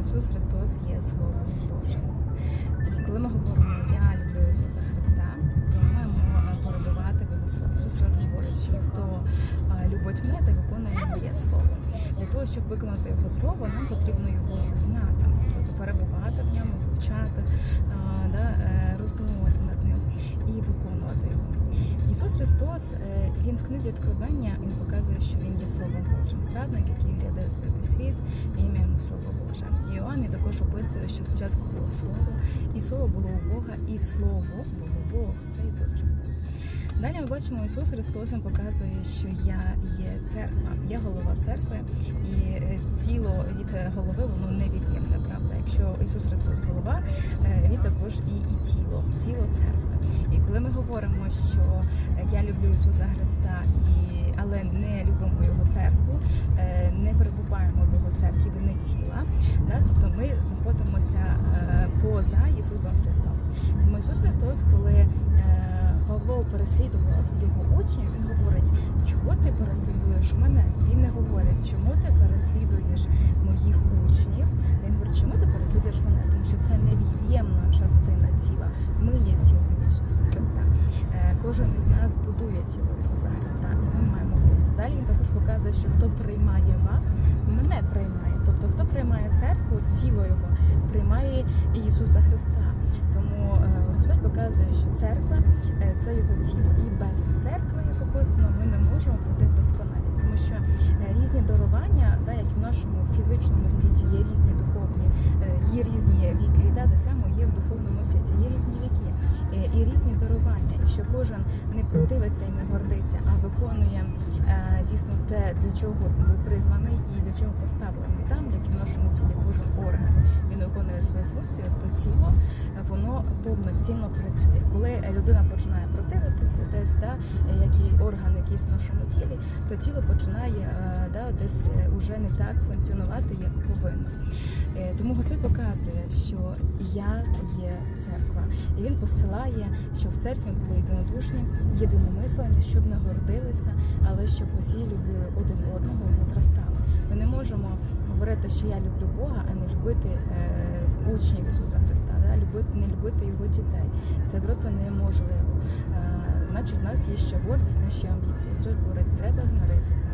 Ісус Христос є Словом Божим. І коли ми говоримо Я люблю Ісуса Христа, то ми маємо е, перебувати Його слові. Ісус Христос говорить, що хто е, любить мене, виконує моє слово. Для того, щоб виконати Його слово, нам потрібно його знати, тобто перебувати в ньому, вивчати, е, роздумувати над ним і виконувати його. Ісус Христос, він в книзі Откровення він показує, що він є Словом Божим, садник, який гляде в світ, ім'я йому Слово також описує, що спочатку було Слово, і Слово було у Бога, і Слово було Бога. Це Ісус Христос. Далі ми бачимо, Ісус Христос він показує, що я є церква, я голова церкви, і е, тіло від голови воно невід'ємне, правда. Якщо Ісус Христос голова, е, він також і, і тіло, тіло церкви. І коли ми говоримо, що я люблю Ісуса Христа, і, але не любимо Його церкву, е, не перебуваємо в Його церкві, не тіла, поза Ісусом Христом. Тому Ісус Христос, коли е, Павло переслідував його учнів, він говорить, чого ти переслідуєш мене? Він не говорить, чому ти переслідуєш моїх учнів. Він говорить, чому ти переслідуєш мене? Тому що це невід'ємна частина тіла. Ми є тілом показує, що хто приймає вас, мене приймає. Тобто, хто приймає церкву, тіло його приймає Ісуса Христа. Тому е, Господь показує, що церква е, це його тіло. І без церкви, як описано, ми не можемо пройти досконалість, тому що е, різні дарування, да, як в нашому фізичному світі, є різні духовні, є різні віки, да, так само є в духовному світі, є різні віки і різні дарування. Якщо кожен не противиться і не гордиться, а виконує е, дійсно те, для чого був призваний і для чого поставлений там, як і в нашому тілі кожен орган. Він виконує свою функцію, то тіло е, повноцінно працює. Коли людина починає противитися, десь да, е, який орган якийсь в нашому тілі, то тіло починає е, да, десь е, уже не так функціонувати, як повинно. Е, Тому Господь показує, що я є церква, і він посилає, щоб в церкві були єдинодушні, єдиномислені, щоб не гордилися, але щоб усі любили один одного і зростали. Ми не можемо говорити, що я люблю Бога, а не любити учнів Ісуса Христа, любити, не любити його дітей. Це просто неможливо. Е, значить, в нас є ще гордість, наші амбіції. Говорить, треба змиритися,